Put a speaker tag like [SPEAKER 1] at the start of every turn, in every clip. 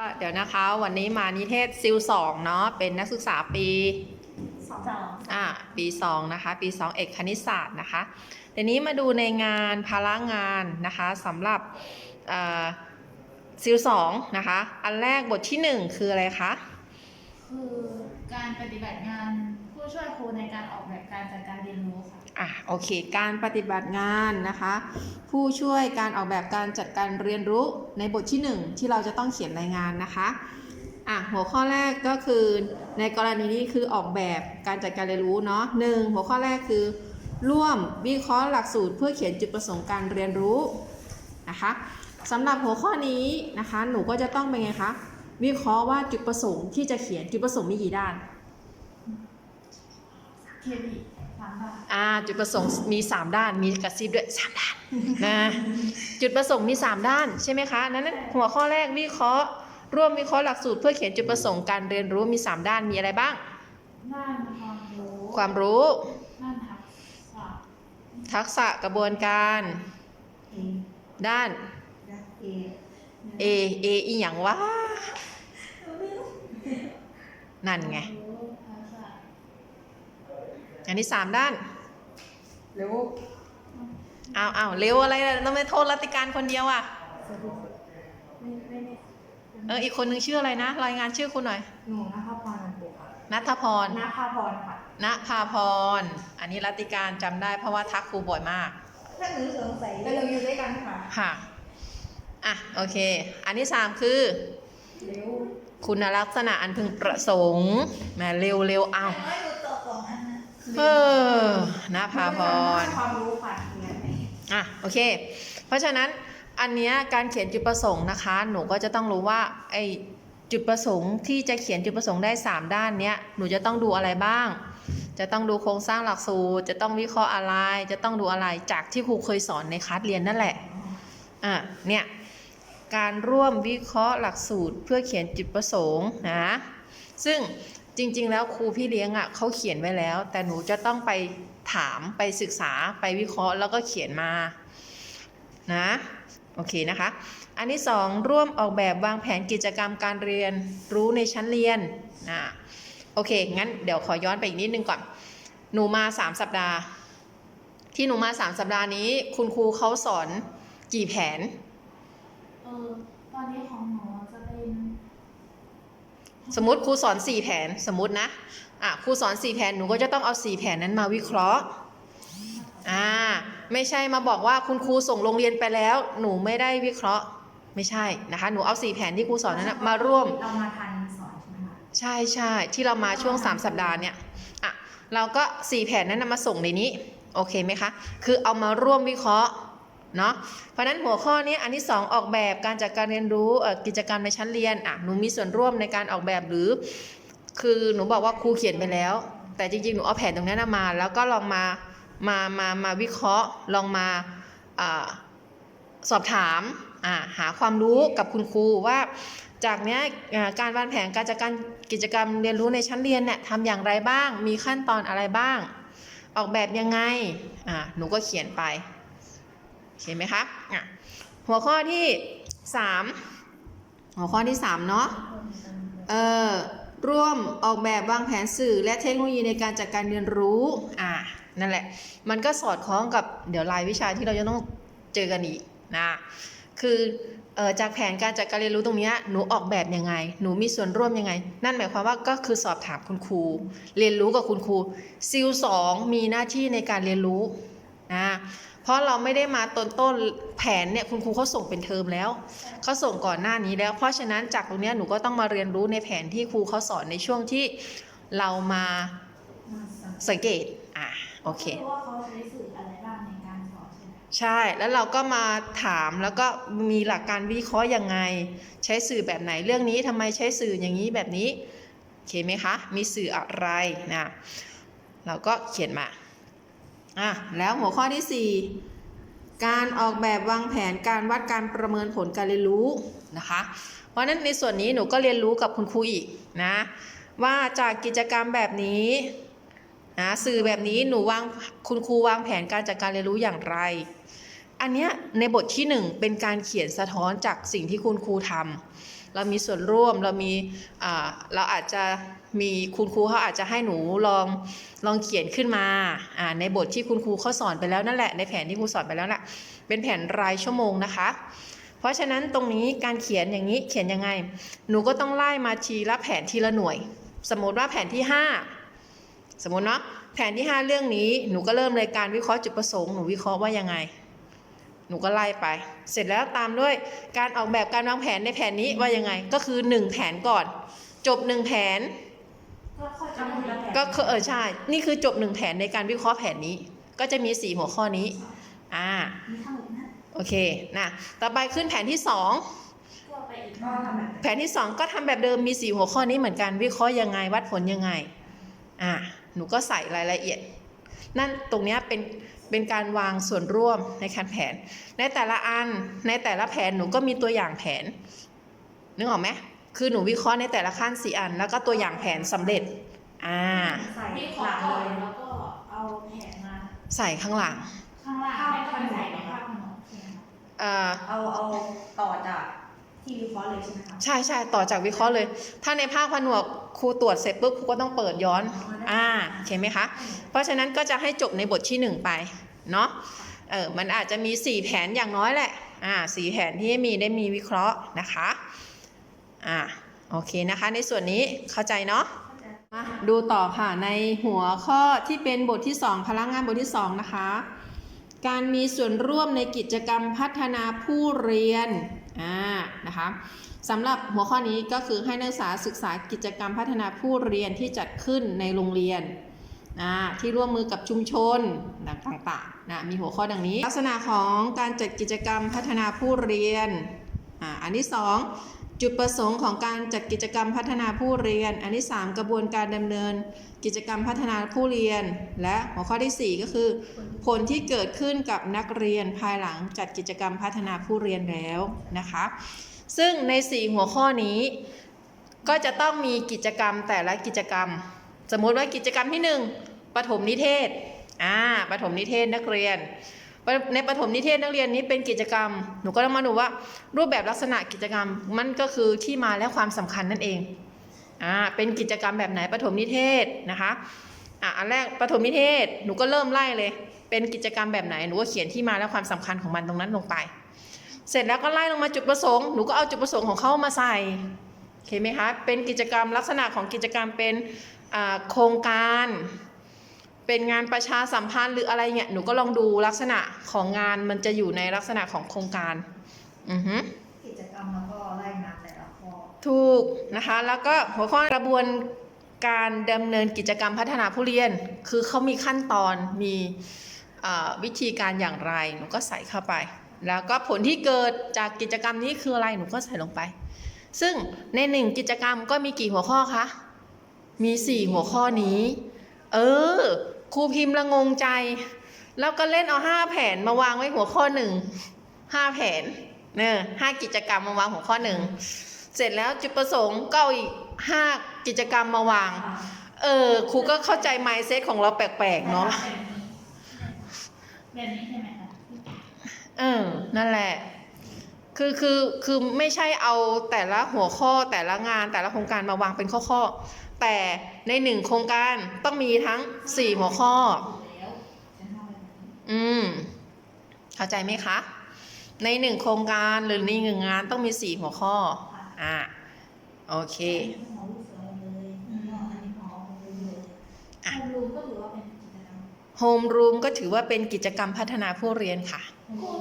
[SPEAKER 1] ก็เดี๋ยวนะคะวันนี้มานิเทศซิลสองเนาะเป็นนักศึกษาปี
[SPEAKER 2] สอง
[SPEAKER 1] อ่าปีสองนะคะ ปีสองเอกคณิตศาสตร์นะคะเดี๋ยวนี้มาดูในงานภาระงานนะคะสำหรับอ่าซิลสองนะคะ อันแรกบทที่หนึ่งคืออะไรคะ
[SPEAKER 2] คือการปฏิบัติงานผู้ช่วยครูในการออกแบบการจัดการเรียนรู้ค่ะ
[SPEAKER 1] อะโอเค การปฏิบัติงานนะคะ ผู้ช่วยการออกแบบการจัดการเรียนรู้ในบทที่หนึ่งที่เราจะต้องเขียนรายงานนะคะอะหัวข้อแรกก็คือในกรณีนี้คือออกแบบการจัดการเรียนรู้เนาะหนึ่งหัวข้อแรกคือ ร่วมวิเคราะห์หลักสูตร เพื่อเขียนจุดประสงค์การเรียนรู้นะคะสำหรับหัวข้อนี้นะคะหนูก็จะต้องเป็นไงคะวิเคราะห์ว่าจุดประสงค์ที่จะเขียนจุดประสงค์มีกี่ด้าน อ่าจุดประสงค์มี 3 ด้านมีกระซิบด้วย3ด้านนะจุดประสงค์มี 3 ด้านใช่ไหมคะนั้นหัวข้อแรกวิเคราะห์ร่วมวิเคราะห์หลักสูตรเพื่อเขียนจุดประสงค์การเรียนรู้มี 3 ด้านมีอะไรบ้าง
[SPEAKER 2] ด้านความรู้
[SPEAKER 1] ความรู้
[SPEAKER 2] ด้านทักษะ
[SPEAKER 1] ทักษะกระบวนการ ด้าน A A อีหยังวะนั่นไง
[SPEAKER 2] ความรู้ทักษะ
[SPEAKER 1] อันนี้3ด้าน
[SPEAKER 3] เร็ว
[SPEAKER 1] เอาเอาเร็วอะไรล่ะต้องไม่โทษรัติการคนเดียวอะ
[SPEAKER 3] ไม่ไม่ได้
[SPEAKER 1] เอออีกคนนึงชื่ออะไรนะ รายงานชื่อคุณหน่อย
[SPEAKER 3] หนูนะคะพรนันปุค่ะ
[SPEAKER 1] นัทพร
[SPEAKER 3] นาภาพรค่ะ
[SPEAKER 1] ณภาพร อันนี้รัติการจำได้เพราะว่าทักครูบ่อยมาก
[SPEAKER 3] ถ้าหนูสงสัยก็เราอยู่ด้วยกันค่ะ
[SPEAKER 1] ค่ะ อะ โอเค อันที่สามคือ
[SPEAKER 3] เร็ว
[SPEAKER 1] คุณลักษณะอันพึงประสงค์แหม่เร็วเร็วเอา
[SPEAKER 2] ไม่รู้ตัวสองอันนะ
[SPEAKER 1] เออณภาพร
[SPEAKER 3] ความรู้ค่ะเรียนไหน
[SPEAKER 1] อะโอเค เพราะฉะนั้นอันเนี้ยการเขียนจุดประสงค์นะคะ หนูก็จะต้องรู้ว่าไอจุดประสงค์ที่จะเขียนจุดประสงค์ได้ 3 ด้านเนี้ยหนูจะต้องดูอะไรบ้าง จะต้องดูโครงสร้างหลักสูตร จะต้องวิเคราะห์อะไร จะต้องดูอะไรจากที่ครูเคยสอนในคลาสเรียนนั่นแหละอะเนี่ยการร่วมวิเคราะห์หลักสูตรเพื่อเขียนจุดประสงค์นะซึ่ง จริง ๆ แล้วครูพี่เลี้ยงอะเขาเขียนไว้แล้ว แต่หนูจะต้องไปถามไปศึกษาไปวิเคราะห์แล้วก็เขียนมานะโอเคนะคะ อันที่สองร่วมออกแบบวางแผนกิจกรรมการเรียนรู้ในชั้นเรียนนะโอเค งั้นเดี๋ยวขอย้อนไปอีกนิดนึงก่อน หนูมา 3 สัปดาห์ ที่หนูมา 3 สัปดาห์นี้ คุณครูเขาสอนกี่แผน
[SPEAKER 2] เออตอนนี้ของหนู
[SPEAKER 1] สมมติครูสอน 4 แผนสมมตินะอะครูสอน 4 แผนหนูก็จะต้องเอา 4 แผนนั้นมาวิเคราะห์อ่าไม่ใช่มาบอกว่าคุณครูส่งโรงเรียนไปแล้ว หนูไม่ได้วิเคราะห์ไม่ใช่นะคะหนูเอา4แผนที่ครูสอนนั้นนะมาร่วม
[SPEAKER 3] เรามาทันสอนใช่ไหมคะ
[SPEAKER 1] ใช่ใช่ที่เรามาช่วง 3 สัปดาห์เนี่ยอะเราก็ 4 แผนนั้นนะมาส่งในนี้โอเคไหมคะคือเอามาร่วมวิเคราะห์ เนาะเพราะนั้นหัวข้อนี้อันที่ 2 ออกแบบการจัดการเรียนรู้กิจกรรมในชั้นเรียนอะหนูมีส่วนร่วมในการออกแบบหรือ คือหนูบอกว่าครูเขียนไปแล้ว แต่จริงๆ หนูเอาแผนตรงนั้นมา แล้วก็ลองมามามามาวิเคราะห์ ลองมาอสอบถามาหาความรู้กับคุณครูว่าจากนี้การวางแผนการจัดการกิจกรรมเรียนรู้ในชั้นเรียนเนี่ยทำอย่างไรบ้าง มีขั้นตอนอะไรบ้าง ออกแบบยังไงหนูก็เขียนไป เห็นไหมคะอะหัวข้อที่3หัวข้อที่3เนาะเอ่อร่วมออกแบบวางแผนสื่อและเทคโนโลยีในการจัดการเรียนรู้อ่านั่นแหละ มันก็สอดคล้องกับเดี๋ยวรายวิชาที่เราจะต้องเจอกันอีกนะคือออจากแผนการจัดการเรียนรู้ตรงเนี้ยหนูออกแบบยังไง หนูมีส่วนร่วมยังไง นั่นหมายความว่าก็คือสอบถามคุณครู เรียนรู้กับคุณครูซิลสองมีหน้าที่ในการเรียนรู้นะ เพราะเราไม่ได้มาต้นต้นแผนเนี่ยคุณครูเขาส่งเป็นเทอมแล้วเขาส่งก่อนหน้านี้แล้ว เพราะฉะนั้นจากตรงเนี้ยหนูก็ต้องมาเรียนรู้ในแผนที่ครูเขาสอนในช่วงที่เรามา
[SPEAKER 3] มาสัก
[SPEAKER 1] สังเกตอะโอเค
[SPEAKER 2] เพราะว่าเขาใช้สื่ออะไรบ้างในการสอนใช่ไหม
[SPEAKER 1] ใช่ แล้วเราก็มาถามแล้วก็มีหลักการวิเคราะห์ยังไง ใช้สื่อแบบไหนเรื่องนี้ทำไมใช้สื่ออย่างนี้แบบนี้โอเคไหมคะ มีสื่ออะไรนะเราก็เขียนมา อะแล้วหัวข้อที่ 4 การออกแบบวางแผนการวัดการประเมินผลการเรียนรู้นะคะเพราะฉะนั้นในส่วนนี้หนูก็เรียนรู้กับคุณครูอีกนะว่าจากกิจกรรมแบบนี้นะสื่อแบบนี้หนูวางคุณครูวางแผนการจัดการเรียนรู้อย่างไร อันเนี้ยในบทที่หนึ่งเป็นการเขียนสะท้อนจากสิ่งที่คุณครูทำ เรามีส่วนร่วมเรามีเราอาจจะมีคุณครูเขาอาจจะให้หนูลองลองเขียนขึ้นมาในบทที่คุณครูเขาสอนไปแล้วนั่นแหละในแผนที่ครูสอนไปแล้วน่ะเป็นแผนรายชั่วโมงนะคะ เพราะฉะนั้นตรงนี้การเขียนอย่างนี้เขียนยังไง หนูก็ต้องไล่มาทีละแผนทีละหน่วย สมมติว่าแผนที่ 5 สมมติเนาะแผนที่ 5 เรื่องนี้หนูก็เริ่มเลยการวิเคราะห์จุดประสงค์หนูวิเคราะห์ว่ายังไง หนูก็ไล่ไป เสร็จแล้วตามด้วยการออกแบบการวางแผนในแผนนี้ว่ายังไง ก็คือ 1 แผนก่อน จบ1แผน
[SPEAKER 2] ก็ค่อย
[SPEAKER 3] ทำทีละแผน
[SPEAKER 1] ก็คือเออใช่ นี่คือจบ 1 แผนในการวิเคราะห์แผนนี้ ก็จะมี 4 หัวข้อนี้ อ่า โอเค นะ ต่อไปขึ้นแผนที่2
[SPEAKER 2] ก็ไปอีก
[SPEAKER 3] ก็ทำแผ
[SPEAKER 1] นที่ 2 ก็ทำแบบเดิมมี 4 หัวข้อนี้เหมือนกัน วิเคราะห์ยังไง วัดผลยังไง อ่า หนูก็ใส่รายละเอียด นั่นตรงนี้เป็น เป็นการวางส่วนร่วมในการแผน ในแต่ละอันในแต่ละแผนหนูก็มีตัวอย่างแผนนึกออกไหมคือหนูวิเคราะห์ในแต่ละขั้นสี่อัน แล้วก็ตัวอย่างแผนสำเร็จอ่า
[SPEAKER 3] ใส่
[SPEAKER 2] ที่ข
[SPEAKER 3] ห
[SPEAKER 2] อ
[SPEAKER 3] ลัง
[SPEAKER 2] ก่อ
[SPEAKER 3] เล
[SPEAKER 2] น
[SPEAKER 3] ย
[SPEAKER 2] แล้วก็เอาแผนมา
[SPEAKER 1] ใส่ข้างหลัง
[SPEAKER 2] ข้างล่างไม่ต้องไปใส่ในภาพมันใช่ไหมคะ
[SPEAKER 1] อ่า
[SPEAKER 3] เอาเอาต่อจากที่วิเคราะห์เลยใช่ไหมคะ
[SPEAKER 1] ใช่ใช่ต่อจากวิเคราะห์เลย ถ้าในภาคผนวก ครูตรวจเสร็จปุ๊บครูก็ต้องเปิดย้อนอ่าเห็นไหมคะ เพราะฉะนั้นก็จะให้จบในบทที่ 1 ไปเนาะเออมันอาจจะมี 4 แผนอย่างน้อยแหละอ่าสีแผนที่มีได้มีวิเคราะห์นะคะอ่าโอเคนะคะ ในส่วนนี้เข้าใจเนาะมาดูต่อค่ะในหัวข้อที่เป็นบทที่ 2 พลังงานบทที่ 2 นะคะ การมีส่วนร่วมในกิจกรรมพัฒนาผู้เรียน อ่านะคะสำหรับหัวข้อนี้ก็คือให้นักศึกษาศึกษากิจกรรมพัฒนาผู้เรียนที่จัดขึ้นในโรงเรียนที่ร่วมมือกับชุมชนต่างๆนะมีหัวข้อดังนี้ ลักษณะของการจัดกิจกรรมพัฒนาผู้เรียนออันที่สอง จุดประสงค์ของการจัดกิจกรรมพัฒนาผู้เรียน อันที่ 3 กระบวนการดำเนิน กิจกรรมพัฒนาผู้เรียน และหัวข้อทีสี่ 4 ก็คือ ผลที่เกิดขึ้นกับนักเรียนภายหลังจัดกิจกรรมพัฒนาผู้เรียนแล้วนะคะ ซึ่งใน 4 หัวข้อนี้ ก็จะต้องมีกิจกรรมแต่ละกิจกรรม สมมุติว่ากิจกรรมที่ 1ปฐมนิเทศอ่าปฐมนิเทศนักเรียน ในปฐมนิเทศนักเรียนนี้เป็นกิจกรรม หนูก็ต้องมาดูว่า รูปแบบลักษณะกิจกรรม มันก็คือที่มาและความสำคัญนั่นเองอ่าเป็นกิจกรรมแบบไหนปฐมนิเทศนะคะอะอันแรกปฐมนิเทศหนูก็เริ่มไล่เลย เป็นกิจกรรมแบบไหนหนูก็เขียนที่มาและความสำคัญของมันตรงนั้นลงไป เสร็จแล้วก็ไล่ลงมาจุดประสงค์หนูก็เอาจุดประสงค์ของเขามาใส่โอเคไหมคะเป็นกิจกรรมลักษณะของกิจกรรมเป็นอ่าโครงการ เป็นงานประชาสัมพันธ์หรืออะไรเนี่ยหนูก็ลองดูลักษณะของงานมันจะอยู่ในลักษณะของโครงการอือฮึ
[SPEAKER 3] กิจกรรมแล้วก็ไล่งานแต่ละข้อ
[SPEAKER 1] ถูกนะคะ แล้วก็หัวข้อกระบวนการดำเนินกิจกรรมพัฒนาผู้เรียน คือเขามีขั้นตอนมีเอ่อวิธีการอย่างไรหนูก็ใส่เข้าไป แล้วก็ผลที่เกิดจากกิจกรรมนี้คืออะไรหนูก็ใส่ลงไป ซึ่งในหนึ่งกิจกรรมก็มีกี่หัวข้อคะมีสี่หัวข้อนี้ เออ ครูพิมพ์ละงงใจ แล้วก็เล่นเอาห้าแผนมาวางไว้หัวข้อหนึ่งห้าแผนเนี่ยห้ากิจกรรมมาวางหัวข้อหนึ่งเสร็จแล้วจุดประสงค์ก็เอาอีกห้ากิจกรรมมาวาง เออครูก็เข้าใจไมเซ็ตของเราแปลกๆเนาะ
[SPEAKER 2] แบบนี้ใช่ไหมคะ
[SPEAKER 1] เออ นั่นแหละ คือคือคือไม่ใช่เอาแต่ละหัวข้อแต่ละงานแต่ละโครงการมาวางเป็นข้อๆ แต่ในหนึ่งโครงการต้องมีทั้งสี่หัวข้อ
[SPEAKER 2] แล้วจะทำแบบนี้
[SPEAKER 1] อืม เข้าใจไหมคะ ในหนึ่งโครงการหรือในหนึ่งงานต้องมีสี่หัวข้อ อ่าโอเค
[SPEAKER 2] หมอลูกเสือเลยแล้วก็อันนี้หมอลูกเลย
[SPEAKER 1] อะ
[SPEAKER 2] โฮมรูมก็ถือว่าเป็นกิจกรรม
[SPEAKER 1] โฮมรูมก็ถือว่าเป็นกิจกรรมพัฒนาผู้เรียนค่ะ
[SPEAKER 2] ครู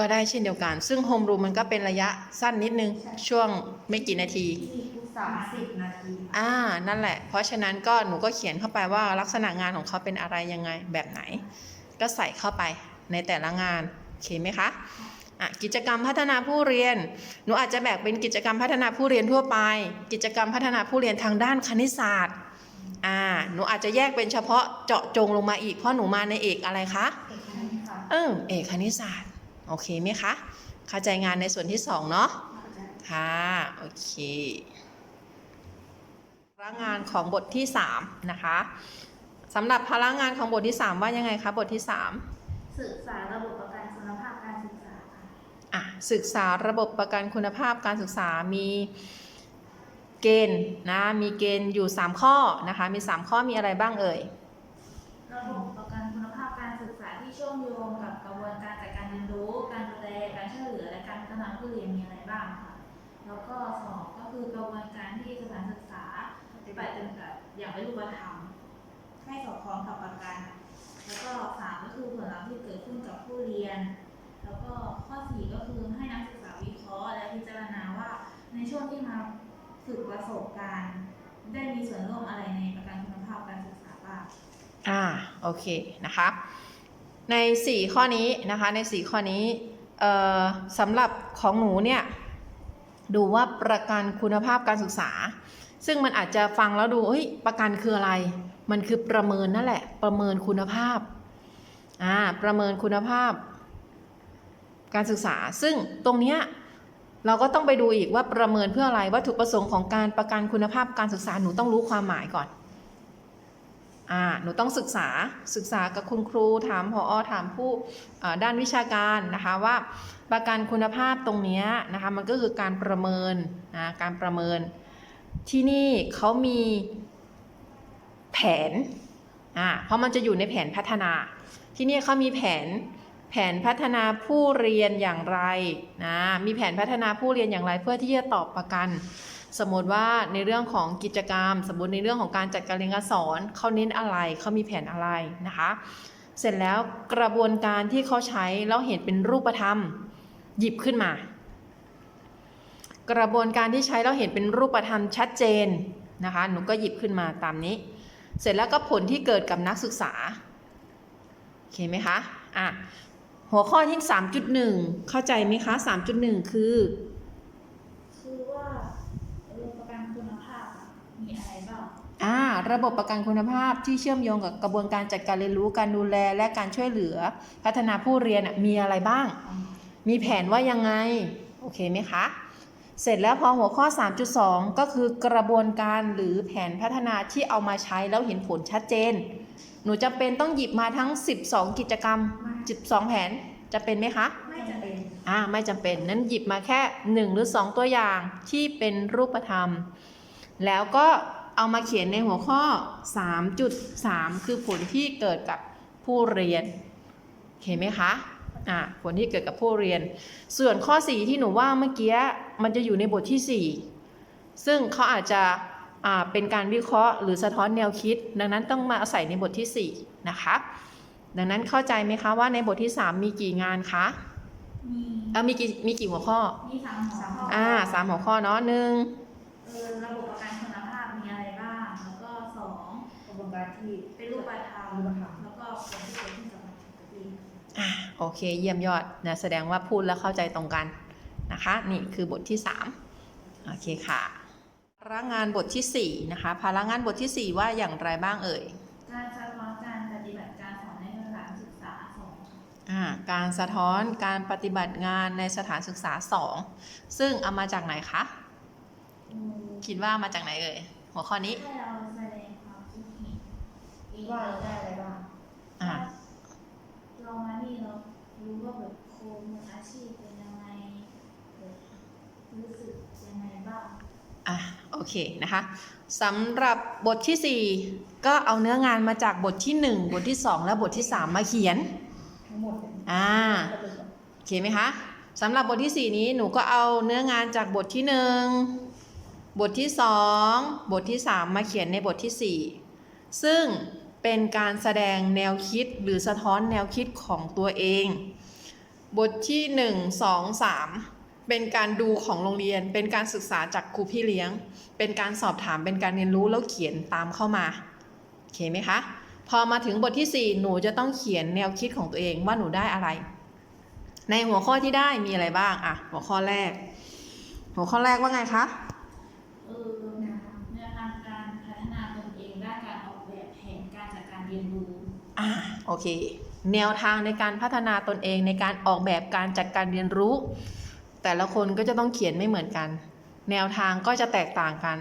[SPEAKER 2] ก็ได้เช่
[SPEAKER 1] นเดียวกัน ซึ่งโฮมรูมมันก็เป็นระยะสั้นนิดนึง ช่วงไม่กี่นาที
[SPEAKER 3] สามสิบนาที
[SPEAKER 1] อ่านั่นแหละ เพราะฉะนั้นก็หนูก็เขียนเข้าไปว่าลักษณะงานของเขาเป็นอะไรยังไงแบบไหน ก็ใส่เข้าไปในแต่ละงานโอเคไหมคะอะกิจกรรมพัฒนาผู้เรียน หนูอาจจะแบ่งเป็นกิจกรรมพัฒนาผู้เรียนทั่วไป กิจกรรมพัฒนาผู้เรียนทางด้านคณิตศาสตร์อ่าหนูอาจจะแยกเป็นเฉพาะเจาะจงลงมาอีกเพราะหนูมาในเอกอะไรคะ
[SPEAKER 3] เอกคณิตค่ะ
[SPEAKER 1] เออเอกคณิตศาสตร์ โอเคไหมคะ เข้าใจงานในส่วนที่สองเนาะ ค่ะ โอเคพลังงานของบทที่3นะคะสำหรับพลังงานของบทที่3ว่ายังไงคะบทที่3
[SPEAKER 2] ศึกษาระบบประกันคุณภาพการศึกษาค่ะ
[SPEAKER 1] อะศึกษาระบบประกันคุณภาพการศึกษามีเกณฑ์นะมีเกณฑ์อยู่ 3 ข้อนะคะมี 3 ข้อมีอะไรบ้างเอ่ย
[SPEAKER 2] กิดขึ้นกับผู้เรียน แล้วก็ข้อสี่ก็คือให้นักศึกษาวิเคราะห์และพิจารณาว่า ในช่วงที่มาฝึกประสบการณ์ ได้มีส่วนร่วมอะไรในประกันคุณภาพการศึกษาบ้าง
[SPEAKER 1] อ่าโอเคนะคะใน 4 ข้อนี้นะคะใน 4 ข้อนี้เอ่อสำหรับของหนูเนี่ยดูว่าประกันคุณภาพการศึกษา ซึ่งมันอาจจะฟังแล้วดูเฮ้ยประกันคืออะไร มันคือประเมินนั่นแหละ ประเมินคุณภาพ ประเมินคุณภาพ การศึกษา ซึ่งตรงเนี้ยเราก็ต้องไปดูอีกว่าประเมินเพื่ออะไรวัตถุประสงค์ของการประกันคุณภาพการศึกษาหนูต้องรู้ความหมายก่อนอ่าหนูต้องศึกษาศึกษากับคุณครูถามพออถามผู้ด้านวิชาการนะคะว่าประกันคุณภาพตรงนี้นะคะมันก็คือการประเมินนะการประเมิน ที่นี่เขามีแผนอ่าเพราะมันจะอยู่ในแผนพัฒนา ที่นี่เขามีแผนแผนพัฒนาผู้เรียนอย่างไรนะมีแผนพัฒนาผู้เรียนอย่างไร เพื่อที่จะตอบประกัน สมมติว่าในเรื่องของกิจกรรม สมมติในเรื่องของการจัดการเรียนการสอนเขาเน้นอะไรเขามีแผนอะไรนะคะ เสร็จแล้วกระบวนการที่เขาใช้แล้วเห็นเป็นรูปธรรมหยิบขึ้นมา กระบวนการที่ใช้แล้วเห็นเป็นรูปธรรมชัดเจนนะคะหนูก็หยิบขึ้นมาตามนี้ เสร็จแล้วก็ผลที่เกิดกับนักศึกษา อเคไหมคะอะหัวข้อที่ 3.1 เข้าใจไหมคะ 3.1 คือ
[SPEAKER 2] คือว่าระบบประกันคุณภาพอะมีอะไรบ้าง
[SPEAKER 1] อ่าระบบประกันคุณภาพที่เชื่อมโยงกับกระบวนการจัดการเรียนรู้การดูแลและการช่วยเหลือ พัฒนาผู้เรียนอะมีอะไรบ้าง มีแผนว่ายังไง โอเคไหมคะ เสร็จแล้วพอหัวข้อ 3.2 ก็คือกระบวนการหรือแผนพัฒนาที่เอามาใช้แล้วเห็นผลชัดเจน หนูจะเป็นต้องหยิบมาทั้ง 12 กิจกรรม 12 แผนจะเป็นไหมคะ
[SPEAKER 3] ไม่จำเป็น
[SPEAKER 1] อ่า ไม่จำเป็น นั้นหยิบมาแค่ 1 หรือ 2 ตัวอย่างที่เป็นรูปธรรม แล้วก็เอามาเขียนในหัวข้อ 3.3 คือผลที่เกิดกับผู้เรียน เห็นไหมคะ อ่าผลที่เกิดกับผู้เรียน ส่วนข้อ 4 ที่หนูว่าเมื่อกี้มันจะอยู่ในบทที่ 4 ซึ่งเขาอาจจะอ่าเป็นการวิเคราะห์หรือสะท้อนแนวคิด ดังนั้นต้องมาอาศัยในบทที่ 4 นะคะ ดังนั้นเข้าใจไหมคะว่าในบทที่ 3 มีกี่งานคะ
[SPEAKER 2] มี
[SPEAKER 1] เออมีกี่มีกี่หัวข้อ
[SPEAKER 2] มีสามหัวข้อ
[SPEAKER 1] อ่าสามหัวข้อเนาะหนึ่ง
[SPEAKER 2] เออระบบประกันคุณภาพมีอะไรบ้างแล้วก็สอง
[SPEAKER 3] กระบวนการที่
[SPEAKER 2] เป็นรูปธรรม
[SPEAKER 1] โอเคเยี่ยมยอดนะแสดงว่าพูดแล้วเข้าใจตรงกันนะคะ นี่คือบทที่ 3 โอเคค่ะพลังงานบทที่4นะคะพลังงานบทที่ 4 ว่าอย่างไรบ้างเอ่ย
[SPEAKER 2] การสะท้อนการปฏิบัติการสอนในสถานศึกษาสอง
[SPEAKER 1] อ่าการสะท้อนการปฏิบัติงานในสถานศึกษา 2 ซึ่งเอามาจากไหนคะ
[SPEAKER 2] อืม
[SPEAKER 1] คิดว่ามาจากไหนเอ่ยหัวข้อนี้
[SPEAKER 2] ให้เราแสดงความคิดเห็นเอง
[SPEAKER 3] ว่าเราได้อะไรบ้าง
[SPEAKER 1] อ่า
[SPEAKER 2] เรามานี่เรา รู้ว่าแบบโครงมืออาชีพเป็นยังไงแบบรู้สึกยังไงบ้าง
[SPEAKER 1] อะโอเคนะคะสำหรับบทที่ 4 ก็เอาเนื้องานมาจากบทที่ 1 บทที่ 2 และบทที่ 3 มาเขียน
[SPEAKER 3] ทั้งหมดเป็น
[SPEAKER 1] อ่าโอเคไหมคะสำหรับบทที่ 4 นี้หนูก็เอาเนื้องานจากบทที่ 1 บทที่ 2 บทที่ 3 มาเขียนในบทที่ 4 ซึ่ง เป็นการแสดงแนวคิดหรือสะท้อนแนวคิดของตัวเอง บทที่ 1 2 3 เป็นการดูของโรงเรียน เป็นการศึกษาจากครูพี่เลี้ยง เป็นการสอบถามเป็นการเรียนรู้แล้วเขียนตามเข้ามาโอเคไหมคะ พอมาถึงบทที่ 4 หนูจะต้องเขียนแนวคิดของตัวเองว่าหนูได้อะไร ในหัวข้อที่ได้มีอะไรบ้างอะหัวข้อแรก หัวข้อแรกว่าไงคะ
[SPEAKER 2] อ่า
[SPEAKER 1] โอเค แนวทางในการพัฒนาตนเองในการออกแบบการจัดการเรียนรู้ แต่ละคนก็จะต้องเขียนไม่เหมือนกัน แนวทางก็จะแตกต่างกัน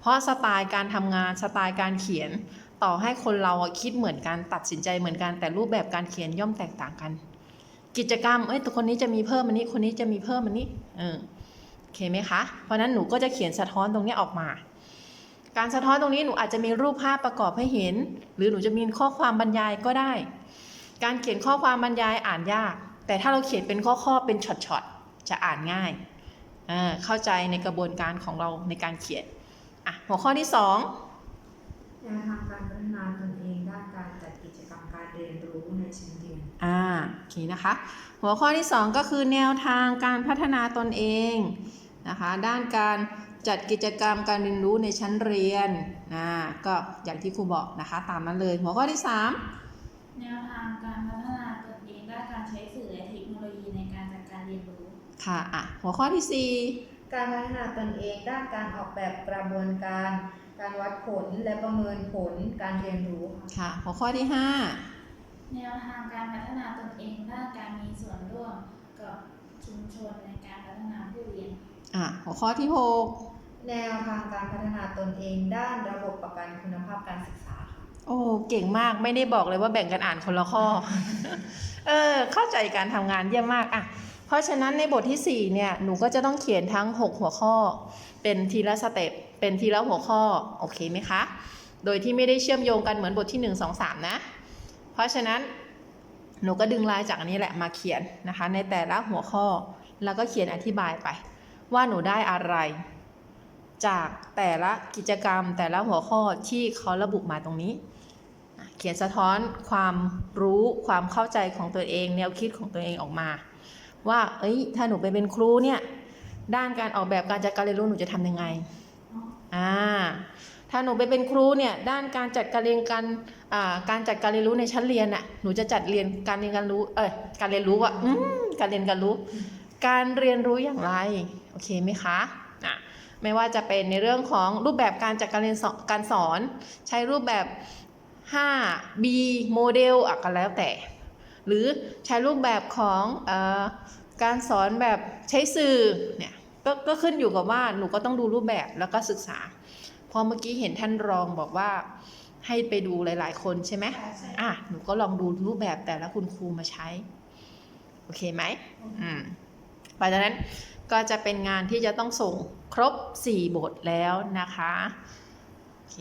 [SPEAKER 1] เพราะสไตล์การทำงานสไตล์การเขียน ต่อให้คนเราคิดเหมือนกันตัดสินใจเหมือนกันแต่รูปแบบการเขียนย่อมแตกต่างกัน กิจกรรมเอ้ยตัวคนนี้จะมีเพิ่มอันนี้คนนี้จะมีเพิ่มอันนี้เออโอเคไหมคะ เพราะนั้นหนูก็จะเขียนสะท้อนตรงนี้ออกมา การสะท้อนตรงนี้หนูอาจจะมีรูปภาพประกอบให้เห็น หรือหนูจะมีข้อความบรรยายก็ได้ การเขียนข้อความบรรยายอ่านยาก แต่ถ้าเราเขียนเป็นข้อๆเป็นช็อตๆจะอ่านง่ายอ่าเข้าใจในกระบวนการของเราในการเขียนอะหัวข้อที่สอง
[SPEAKER 4] แนวทางการพัฒนาตนเองด้านการจัดกิจกรรมการเรียนรู้ในชั้นเรียน
[SPEAKER 1] อ่าโอเคนะคะ หัวข้อที่ 2 ก็คือแนวทางการพัฒนาตนเองนะคะ ด้านการ จัดกิจกรรมการเรียนรู้ในชั้นเรียนนะก็อย่างที่ครูบอกนะคะ ตามนั้นเลย หัวข้อที่ 3
[SPEAKER 2] แนวทางการพัฒนาตนเองด้านการใช้สื่อและเทคโนโลยีในการจัดการเรียนรู้
[SPEAKER 1] ค่ะอะหัวข้อที่
[SPEAKER 4] การพัฒนาตนเองด้านการออกแบบกระบวนการ การวัดผลและประเมินผลการเรียนรู้ค่ะ
[SPEAKER 1] 4ค่ะหัวข้อที่
[SPEAKER 2] แนวทางการพัฒนาตนเองด้านการมีส่วนร่วมกับชุมชนในการพัฒนาผู้เรียน
[SPEAKER 1] 5อะหัวข้อที่
[SPEAKER 4] แนวทางการพัฒนาตนเองด้านระบบประกันคุณภาพการศึกษาค่ะ
[SPEAKER 1] 6โอ้เก่งมากไม่ได้บอกเลยว่าแบ่งกันอ่านคนละข้อ เออ เข้าใจการทำงานเยี่ยมมากอะเพราะฉะนั้นในบทที่ 4 เนี่ย หนูก็จะต้องเขียนทั้ง 6 หัวข้อ เป็นทีละสเต็ปเป็นทีละหัวข้อ โอเคไหมคะ โดยที่ไม่ได้เชื่อมโยงกันเหมือนบทที่ 1 2 3 นะ เพราะฉะนั้นหนูก็ดึงลายจากอันนี้แหละมาเขียนนะคะ ในแต่ละหัวข้อแล้วก็เขียนอธิบายไป ว่าหนูได้อะไร จากแต่ละกิจกรรมแต่ละหัวข้อที่เขาระบุมาตรงนี้ เขียนสะท้อนความรู้ความเข้าใจของตัวเอง แนวคิดของตัวเองออกมา ว่า เอ้ย ถ้าหนูไปเป็นครูเนี่ย ด้านการออกแบบการจัดการเรียนรู้หนูจะทำยังไง อ่า ถ้าหนูไปเป็นครูเนี่ย ด้านการจัดการเรียนการอ่าการจัดการเรียนรู้ในชั้นเรียนน่ะ หนูจะจัดเรียนการเรียนการรู้ เอ้ย การเรียนรู้อะอืมการเรียนการรู้ การเรียนรู้อย่างไร โอเคไหมคะ ไม่ว่าจะเป็นในเรื่องของรูปแบบการจัดการเรียนการสอน ใช้รูปแบบ 5B โมเดลอะก็แล้วแต่ หรือใช้รูปแบบของอการสอนแบบใช้สื่อเนี่ยก็ก็ขึ้นอยู่กับว่าหนูก็ต้องดูรูปแบบแล้วก็ศึกษาพราะเมื่อกี้เห็นท่านรองบอกว่าให้ไปดูหลาย ๆ คนใช่ไหมอะ หนูก็ลองดูรูปแบบแต่ละคุณครูมาใช้ โอเคไหม อืมเพราะฉะนั้น ก็จะเป็นงานที่จะต้องส่งครบ 4 บทแล้วนะคะ โอเค